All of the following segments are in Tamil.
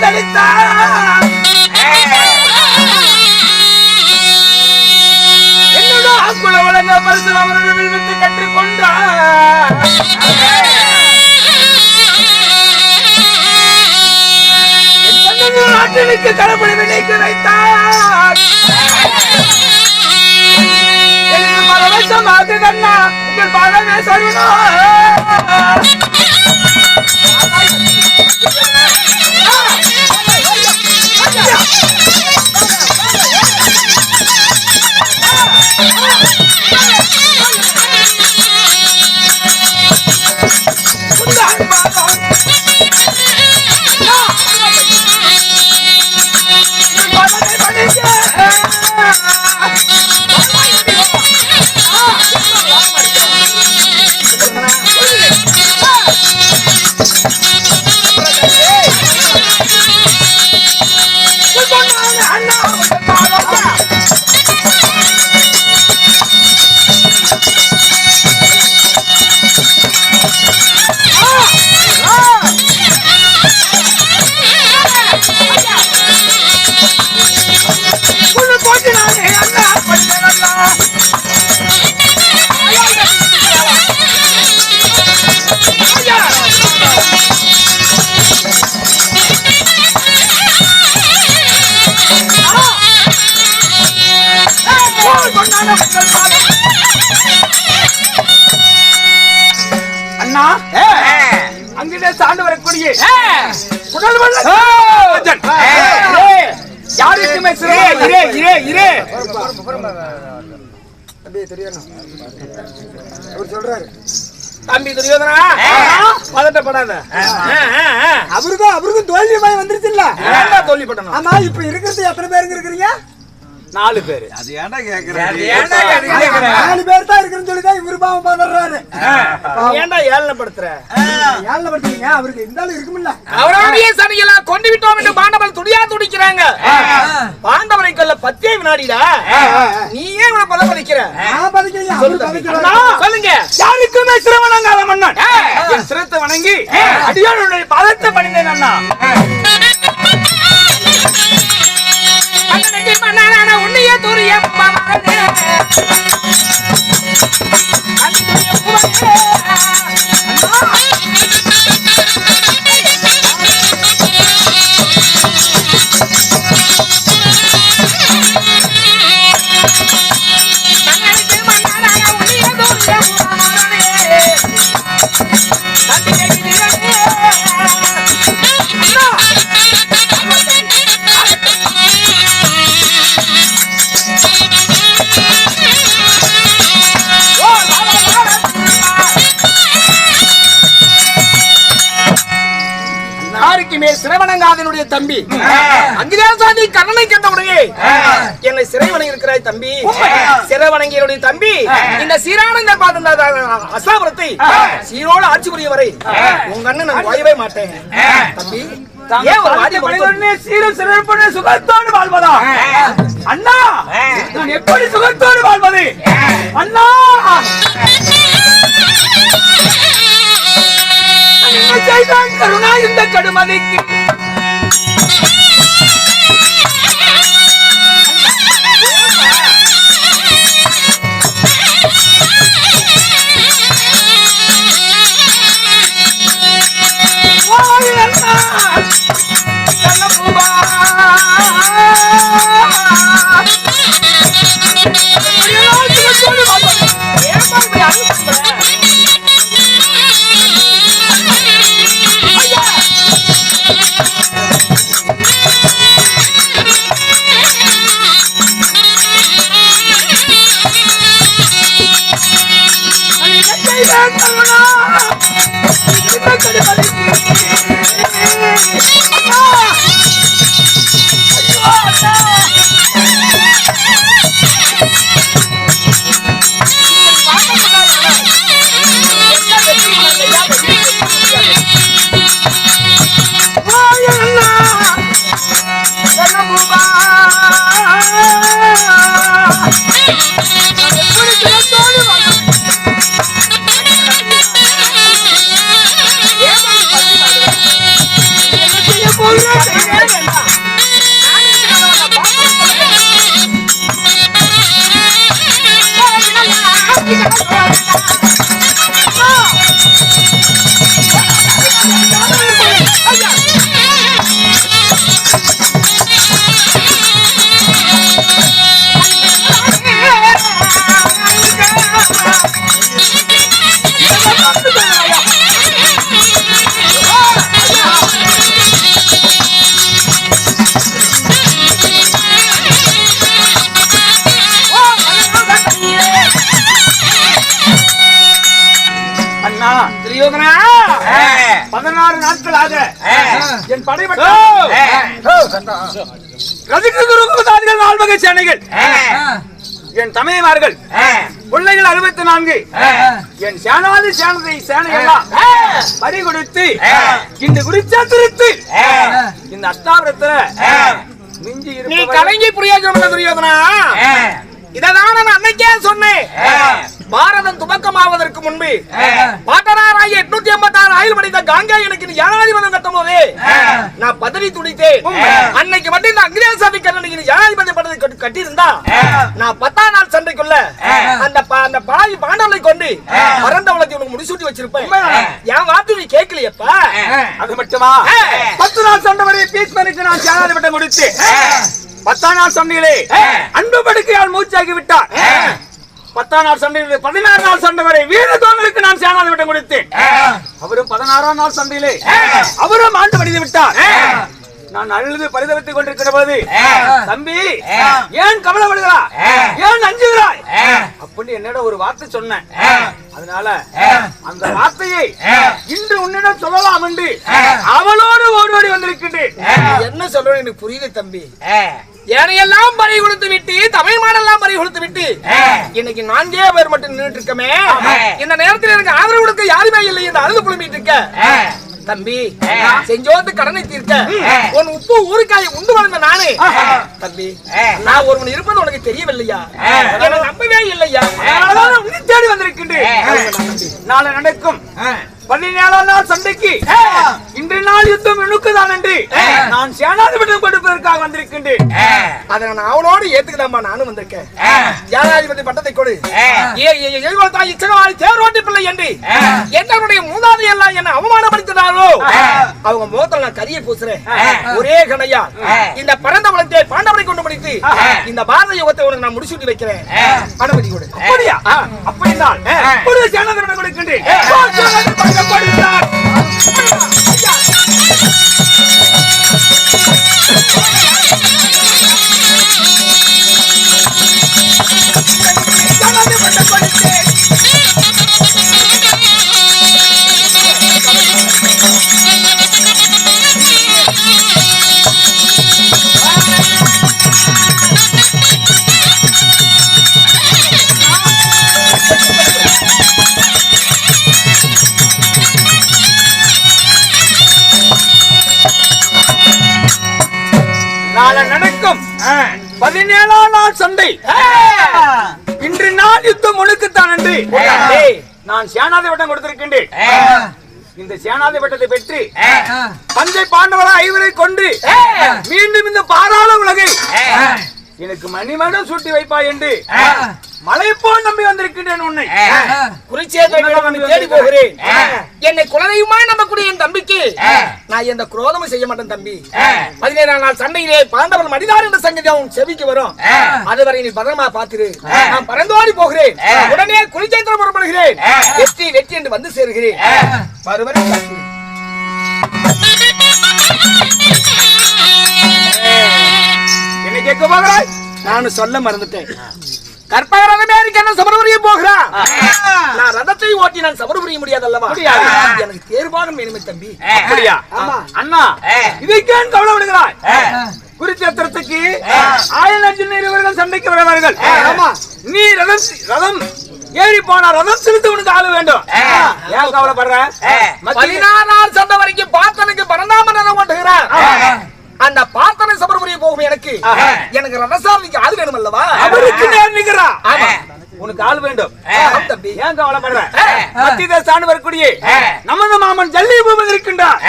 நாட்டிலிருந்து நமது அளித்தார் என்னோட ஆக்குல வழங்க பரசுராமர்கள் வில்வித்தை கற்றுக்கொண்டார் என் தந்தை கடவுளை வைத்தார். எனக்கு பரவசமாக கண்ணா. உங்கள் பழமே சருணா அண்ணா அங்கிட்டே சாண்டு வரக்கூடிய குடல் வல்ல ராஜன். ஏய், யாருக்குமே சிறை இரே இரே இரே. தம்பி துரியோதனா? பதட்டப்படாத. அவருக்கும் அவருக்கும் தோல்வி பயம் வந்துருச்சுல்ல? ஏன்டா தோல்விப்பட்டணும் ஆமா இப்ப இருக்கிறது எத்தனை பேருங்க இருக்கிறீங்க? நாலு பேரு. அது ஏன்டா கேக்குற? ஏன்டா கேக்குற? நாலு பேர் தான் இருக்குன்னு சொல்லி தான் இவரு பாவம் பாடுறாரு. ஏன்டா ஏளனப்படுத்துற ஏழை படுத்துறீங்க அவருக்கு இருந்தாலும் இருக்குமில்ல. அவருடைய சனியெல்லாம் கொண்டு விட்டோம் என்று பாண்டவன் துடியா துடிக்கிறாங்க. பாண்டவரை கொல்ல பத்தே வினாடிடா. நீ ஏன் இவனை பதம் பண்ணிக்கிற நான் பதிக்கலையே அவரு பதிக்கிறாரு அண்ணா, சொல்லுங்க. யாருக்குமே சிரவணங்காத மன்னன். சிரத்தை வணங்கி அடியாருடைய பதத்தை பணிந்தேன் அண்ணா. உன்னையே சிரவணங்காதனுடைய தம்பி. அங்கிலாசாதி கண்ணனை கண்டவுடனே என்னை சிறைவணங்கி இருக்கிறாய் தம்பி சிறைவணங்கியனுடைய தம்பி இந்த சீரானந்த பாதந்த அசாபுரத்தை சீரோடு ஆட்சி புரிய வரை உங்க அண்ணன் நான் வாயவே மாட்டேன். தம்பி ஏன் ஒரு வாதி கொடுத்து- சீரும் சிறப்புடன் சுகத்தோடு வாழ்வதா? அண்ணா நான் எப்படி சுகத்தோடு வாழ்வது? அண்ணா. என்ன செய்தான் கருணா இந்த கடுமதிக்கு. போது 你什么 துரியோதனா பதினாறு நாட்களாக என் குருகுதாதிகள் நால்வகை சேனைகள் என் தமையமார்கள் பிள்ளைகள் அறுபத்தி நான்கு என் சேனாதி சேனதை சேனையெல்லாம் பறி கொடுத்து இந்த குறிச்சாத்திரத்து இந்த அஷ்டாபுரத்துல மிஞ்சி நீ கலங்கி புரியாத துரியோதனா இததான் நான் அன்னைக்கே சொன்னேன் பாரதம் துவக்கமாவதற்கு முன்பு பாட்டனாராய் எட்நூத்தி ஐம்பத்தி ஆறு ஆயுள் படித்த காங்கா எனக்கு ஜனாதிபதி கட்டும் போதே நான் பதவி துடித்தேன் அன்னைக்கு மட்டும் இந்த அங்கிரேசாமி கண்ணனுக்கு நீ ஜனாதிபதி கட்டி கட்டியிருந்தா நான் பத்தாம் நாள் சண்டைக்குள்ள அந்த அந்த பாவி பாண்டவனை கொண்டு பரந்த உலகத்தை உனக்கு முடிசூட்டி வச்சிருப்பேன். என் வார்த்தை நீ கேட்கலையப்பா? அது மட்டுமா? பத்து நாள் சொன்ன வரை பீஸ்மனுக்கு நான் சேனாதி பட்டம் கொடுத்து. பத்தாம் நாள் சொன்னீங்களே அன்பு படுக்கையால் மூச்சாக்கி விட்டார். பத்தாம் நாள் சண்டையில் பதினாறு நாள் சண்டை வரை வீர தோழருக்கு நான் சேனாதி பட்டம் கொடுத்தேன். அவரும் பதினாறாம் நாள் சண்டையிலே அவரும் ஆண்டு மடிந்து விட்டார். நான் அழுது பரிதவித்துக் கொண்டிருக்கிற போது தம்பி ஏன் கவலைப்படுகிறா ஏன் அஞ்சுகிறாய் அப்படின்னு என்னிடம் ஒரு வார்த்தை சொன்னேன். அதனால அந்த வார்த்தையை இன்று உன்னிடம் சொல்லலாம் என்று அவளோடு ஓடி வந்திருக்கின்றேன். என்ன சொல்றேன் எனக்கு புரியுது தம்பி. ஏனையெல்லாம் பறி கொடுத்து விட்டு தமிழ் மாடெல்லாம் பறி கொடுத்து விட்டு இன்னைக்கு நான்கே பேர் மட்டும் நின்றுட்டு இருக்கமே. இந்த நேரத்தில் எனக்கு ஆதரவு கொடுக்க யாருமே இல்லை என்று அழுது புலம்பிட்டு இருக்க. தம்பி செஞ்சோத்து கடனை தீர்க்க. உன் உப்பு ஊறுகாய் உண்டு வளர்ந்த நானே. தம்பி நான் ஒருவன் இருப்பது உனக்கு தெரியவில்லையா? நம்பவே இல்லையா? உன்னை தேடி வந்திருக்கின்றேன். நாளை நடக்கும். பதினேழாம் சண்டைக்கு இன்று நாள் யுத்தம் என்று நான் சேனாதிபதியம் கொடுப்பதற்காக வந்திருக்கின்றேன். அதை நான் அவனோடு ஏத்துக்கலாமா? நானும் வந்திருக்கேன். ஜனாதிபதி பட்டத்தை கொடு. எழுவத்தா இச்சகவாய் தேரோட்டி பிள்ளை என்று என்னுடைய மூதாதை எல்லாம் என்ன அவமானப்படுத்தினாரோ? அவங்க முகத்துல நான் கரிய பூசுறேன். ஒரே கணையா. இந்த பரந்த வளத்தை பாண்டவரை கொண்டு முடித்து இந்த பாரத யுகத்தை உனக்கு நான் முடிசூட்டி வைக்கிறேன். அனுமதி கொடு. அப்படியா? அப்படின்னா ஒரு சேனாதிபதியம் கொடுக்கின்றேன். சேனாதிபதி கொடுத்தார். நாளை நடக்கும். பதினேழாம் நாள் சண்டை இன்று நாள் யுத்தம் முழுக்குத்தான் என்று. டேய், நான் சேனாதிபட்டம் கொடுத்திருக்கின்றேன். இந்த சேனாதிபட்டத்தை பெற்று தஞ்சை பாண்டவரா ஐவரை கொண்டு மீண்டும் இந்த பாராள உலகை எனக்கு மணிமடம் சூட்டி வைப்பாய் என்று மலை போல் நம்பி வந்திருக்கின்றேன் உன்னை. வந்து தேடி போகிறேன். என்னை குலதெய்வமா நம்பக்கூடிய என் தம்பிக்கு நான் எந்த குரோதமும் செய்ய மாட்டேன் தம்பி. பதினேழாம் நாள் சண்டையிலே பாண்டவன் மனிதார் என்ற சங்கதி அவன் செவிக்கு வரும். அதுவரை நீ பத்திரமா பாத்துரு நான் பறந்தோடி போகிறேன். உடனே குருச்சேத்திரம் புறப்படுகிறேன். வெற்றி வெற்றி என்று வந்து சேருகிறேன். வருவரை என்னை கேட்க போகிறாய் நானும் சொல்ல மறந்துட்டேன். கற்பக ரதமே என்ன சபரபுரிய போகிறான் நான் ரதத்தை ஓட்டி நான் சபரபுரிய முடியாது. அல்லவா. எனக்கு தேர்வாகம் வேணுமே தம்பி. அப்படியா? அண்ணா. இதைக்கேன் கவலைப்படுகிறாய்? குருச்சேத்திரத்துக்கு ஆயிரம் லட்சம் இருவர்கள் சண்டைக்கு வருவார்கள். ஆமா. நீ ரதம் ரதம் ஏறி போனா ரதம் செலுத்த உனக்கு ஆளு வேண்டும். ஏன் கவலைப்படுற? மத்திய- பதினாறாம் சண்டை வரைக்கும் பார்த்தனுக்கு பரந்தாமன் ரதம் ஓட்டுகிறான் அந்த பார்த்தனை சபரபுரிய போகும் எனக்கு. எனக்கு ரதசாரதிக்கு ஆள் வேணும் அல்லவா அவருக்கு நேர் நிக்கிறா. ஆமா. உனக்கு ஆள் வேண்டும். தம்பி. ஏன் கவலைப்படுற மத்திய தேசாண்டு வரக்கூடிய நமது மாமன் ஜல்லி பூமன் இருக்கின்றார்.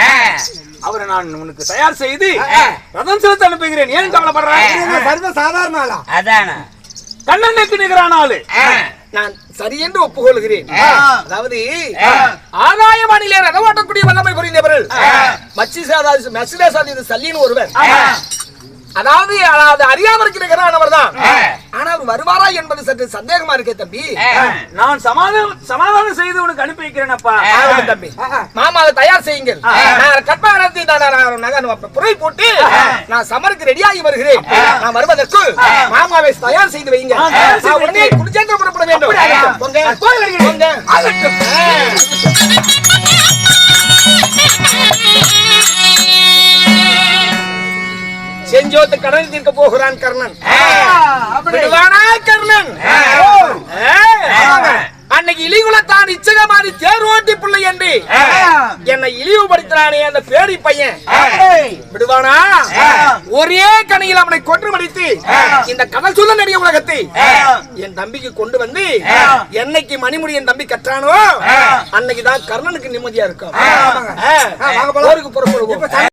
அவரை நான் உனக்கு தயார் செய்து ரதம் செலுத்த அனுப்புகிறேன். ஏன் கவலைப்படுற சர்வ சாதாரண ஆளா? அதான? கண்ணனுக்கு நிகரான ஆளு. நான் சரியென்று ஒப்புக்கொள்கிறேன். அதாவது ஆகாயவாணியிலே ரதம் ஓட்டக்கூடிய வல்லமை புரிந்தவர்கள் மச்சி சாதாதி மச்சிலே சாதி சல்லின்னு ஒருவர். அதாவது அதாவது அறியாமல் இருக்கிறானவர் தான் ஆனா அவர் வருவாரா என்பது சற்று சந்தேகமா இருக்கே தம்பி. நான் சமாதானம் சமாதானம் செய்து உனக்கு அனுப்பி வைக்கிறேன் அப்பா ஆகட்டும் தம்பி. மாமாவை தயார் செய்யுங்கள். நான் கற்பகரத்தை நான் புரை போட்டு நான் சமருக்கு ரெடியாகி வருகிறேன். நான் வருவதற்கு மாமாவை தயார் செய்து வைங்க உடனே குடிச்சேந்திர புறப்பட வேண்டும். ஆகட்டும். செஞ்சோத்து கடல் தீர்க்க போகிறான் கர்ணன். விடுவானா கர்ணன்? அன்னைக்கு இலிகுலத்தான் இச்சகமாதி தேர் ஓட்டி பிள்ளை என்று. என்னை இழிவுபடுத்தினானே அந்த பேடி பையன். விடுவானா? ஒரே கணையில் அவனை கொன்று மடித்து இந்த கடல் சொல்ல நடிக உலகத்தை என் தம்பிக்கு கொண்டு வந்து என்னைக்கு மணிமுடி என் தம்பி கற்றானோ அன்னைக்கு தான் கர்ணனுக்கு நிம்மதியா இருக்கும். புறப்படுவோம்